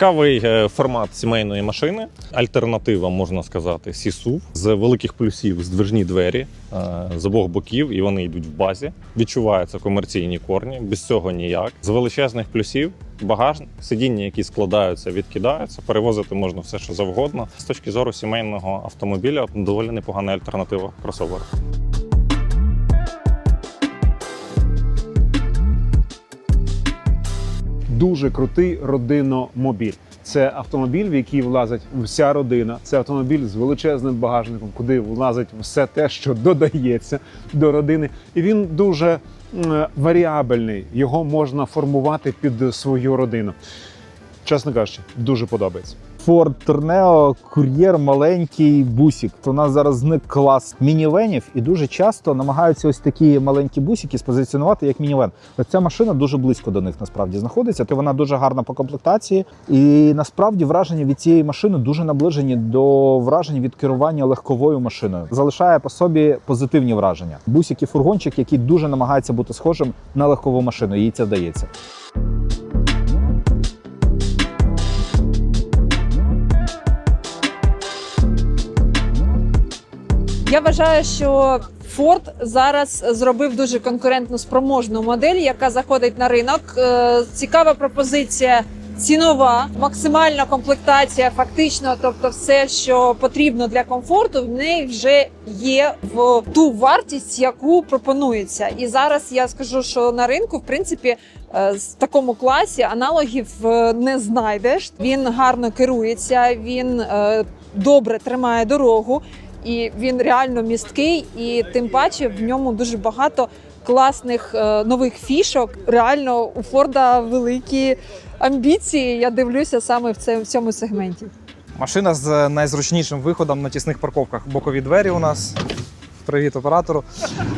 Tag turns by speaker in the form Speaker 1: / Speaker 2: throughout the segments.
Speaker 1: Цікавий е, формат сімейної машини. Альтернатива, можна сказати, сісув з великих плюсів здвижні двері е, з обох боків, і вони йдуть в базі. Відчуваються комерційні корні, без цього ніяк. З величезних плюсів багажник, сидіння, які складаються, відкидаються. Перевозити можна все, що завгодно. З точки зору сімейного автомобіля доволі непогана альтернатива кросоверу.
Speaker 2: Дуже крутий родиномобіль. Це автомобіль, в який влазить вся родина. Це автомобіль з величезним багажником, куди влазить все те, що додається до родини. І він дуже варіабельний. Його можна формувати під свою родину. Чесно кажучи, дуже подобається.
Speaker 3: Ford Tourneo кур'єр маленький бусик. У нас зараз зник клас мінівенів, і дуже часто намагаються ось такі маленькі бусики спозиціонувати як мінівен. Ця машина дуже близько до них насправді знаходиться. То вона дуже гарна по комплектації, і насправді враження від цієї машини дуже наближені до вражень від керування легковою машиною. Залишає по собі позитивні враження. Бусик і фургончик, який дуже намагається бути схожим на легкову машину. Їй це вдається.
Speaker 4: Я вважаю, що Ford зараз зробив дуже конкурентну спроможну модель, яка заходить на ринок. Е, Цікава пропозиція. Цінова, максимальна комплектація, фактично, тобто все, що потрібно для комфорту, в неї вже є в ту вартість, яку пропонується. І зараз я скажу, що на ринку, в принципі, е, в такому класі аналогів е, не знайдеш. Він гарно керується, він е, добре тримає дорогу і він реально місткий, і тим паче в ньому дуже багато класних е, нових фішок. Реально у Форда великі амбіції. Я дивлюся саме в це- в цьому сегменті.
Speaker 5: Машина з найзручнішим виходом на тісних парковках. Бокові двері у нас. Привіт оператору.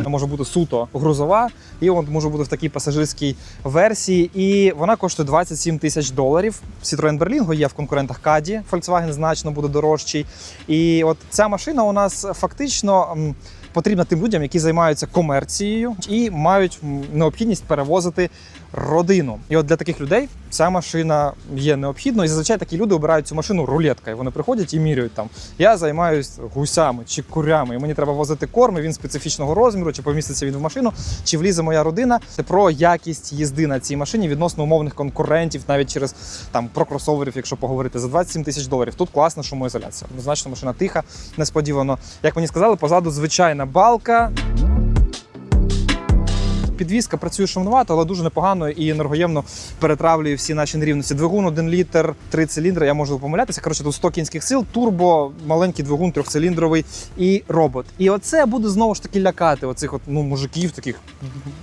Speaker 5: Може бути суто грузова, і от може бути в такій пасажирській версії. І вона коштує 27 тисяч доларів. Citroen Berlingo є в конкурентах Каді. Volkswagen значно буде дорожчий. І от ця машина у нас фактично. Потрібна тим людям, які займаються комерцією і мають необхідність перевозити родину. І от для таких людей ця машина є необхідною. І зазвичай такі люди обирають цю машину рулеткою. Вони приходять і міряють там. Я займаюсь гусями чи курями, і мені треба возити корм, і він специфічного розміру, чи поміститься він в машину, чи влізе моя родина. Це про якість їзди на цій машині відносно умовних конкурентів, навіть через там про кросоверів, якщо поговорити за 27 тисяч доларів. Тут класна шумоізоляція. Однозначно машина тиха, несподівано. Як мені сказали, позаду звичайна балка. Підвізка працює шумнувато, але дуже непогано і енергоємно перетравлює всі наші нерівності. Двигун 1 літр, 3 циліндри. Я можу помилятися. Коротше, тут 100 кінських сил, турбо, маленький двигун, трьохциліндровий і робот. І оце буде знову ж таки лякати оцих от, ну, мужиків, таких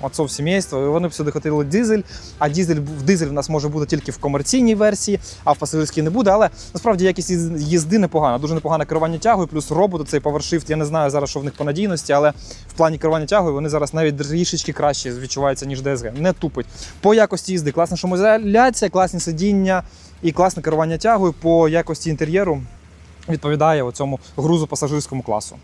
Speaker 5: отцов сімейства. Вони б сюди хотіли дизель, а дизель в дизель в нас може бути тільки в комерційній версії, а в пасажирській не буде. Але насправді якість їзди непогана, дуже непогане керування тягою, плюс робот, цей PowerShift. Я не знаю зараз, що в них по надійності, але в плані керування тягою вони зараз навіть трішечки краще відчуваються, ніж DSG. Не тупить. По якості їзди класна шумоізоляція, класні сидіння і класне керування тягою по якості інтер'єру відповідає цьому грузу пасажирському класу.